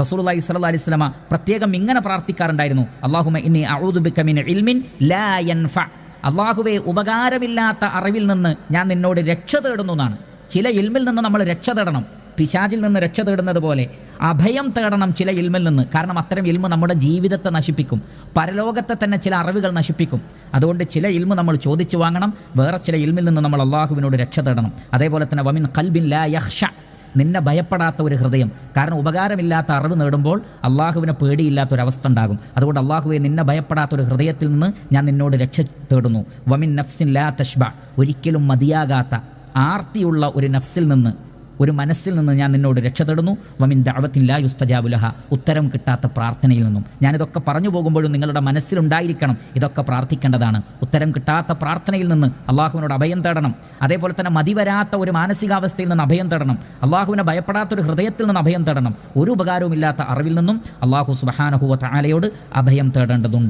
റസൂലുള്ളാഹി സ്വല്ലല്ലാഹി അലൈഹി വസല്ലമ പ്രത്യേകം ഇങ്ങനെ പ്രാർത്ഥിക്കാറുണ്ടായിരുന്നു. അള്ളാഹുമ ഇന്നി അഊദു ബിക മിൻ ഇൽമിൻ ലാ യൻഫ. അള്ളാഹുവെ ഉപകാരമില്ലാത്ത അറിവിൽ നിന്ന് ഞാൻ നിന്നോട് രക്ഷ തേടുന്നു എന്നാണ്. ചില ഇൽമിൽ നിന്ന് നമ്മൾ രക്ഷ തേടണം. പിശാചിൽ നിന്ന് രക്ഷ തേടുന്നത് പോലെ അഭയം തേടണം ചില ഇൽമിൽ നിന്ന്. കാരണം അത്തരം ഇൽമ നമ്മുടെ ജീവിതത്തെ നശിപ്പിക്കും. പരലോകത്തെ തന്നെ ചില അറിവുകൾ നശിപ്പിക്കും. അതുകൊണ്ട് ചില ഇൽമ നമ്മൾ ചോദിച്ചു വാങ്ങണം. വേറെ ചില ഇൽമിൽ നിന്ന് നമ്മൾ അള്ളാഹുവിനോട് രക്ഷ തേടണം. അതേപോലെ തന്നെ വമിൻ കൽബിൻ ലാ യഹ്ഷ നിന്നെ ഭയപ്പെടാത്ത ഒരു ഹൃദയം. കാരണം ഉപകാരമില്ലാത്ത അറിവ് നേടുമ്പോൾ അള്ളാഹുവിനെ പേടിയില്ലാത്ത ഒരു അവസ്ഥ ഉണ്ടാകും. അതുകൊണ്ട് അള്ളാഹുവെ നിന്നെ ഭയപ്പെടാത്ത ഒരു ഹൃദയത്തിൽ നിന്ന് ഞാൻ നിന്നോട് രക്ഷ തേടുന്നു. വമിൻ നഫ്സിൻ ലാ തഷ്ബ ഒരിക്കലും മതിയാകാത്ത ആർത്തിയുള്ള ഒരു നഫ്സിൽ നിന്ന് ഒരു മനസ്സിൽ നിന്ന് ഞാൻ നിന്നോട് രക്ഷ തേടുന്നു. വമിൻ ദഅവത്തിൻ ലാ യുസ്തജാബുലഹ ഉത്തരം കിട്ടാത്ത പ്രാർത്ഥനയിൽ നിന്നും. ഞാനിതൊക്കെ പറഞ്ഞു പോകുമ്പോഴും നിങ്ങളുടെ മനസ്സിലുണ്ടായിരിക്കണം ഇതൊക്കെ പ്രാർത്ഥിക്കേണ്ടതാണ്. ഉത്തരം കിട്ടാത്ത പ്രാർത്ഥനയിൽ നിന്ന് അള്ളാഹുവിനോട് അഭയം തേടണം. അതേപോലെ തന്നെ മതിവരാത്ത ഒരു മാനസികാവസ്ഥയിൽ നിന്ന് അഭയം തേടണം. അള്ളാഹുവിനെ ഭയപ്പെടാത്ത ഒരു ഹൃദയത്തിൽ നിന്ന് അഭയം തേടണം. ഒരു ഉപകാരവുമില്ലാത്ത അറിവിൽ നിന്നും അള്ളാഹു സുബഹാനഹുവ താലയോട് അഭയം തേടേണ്ടതുണ്ട്.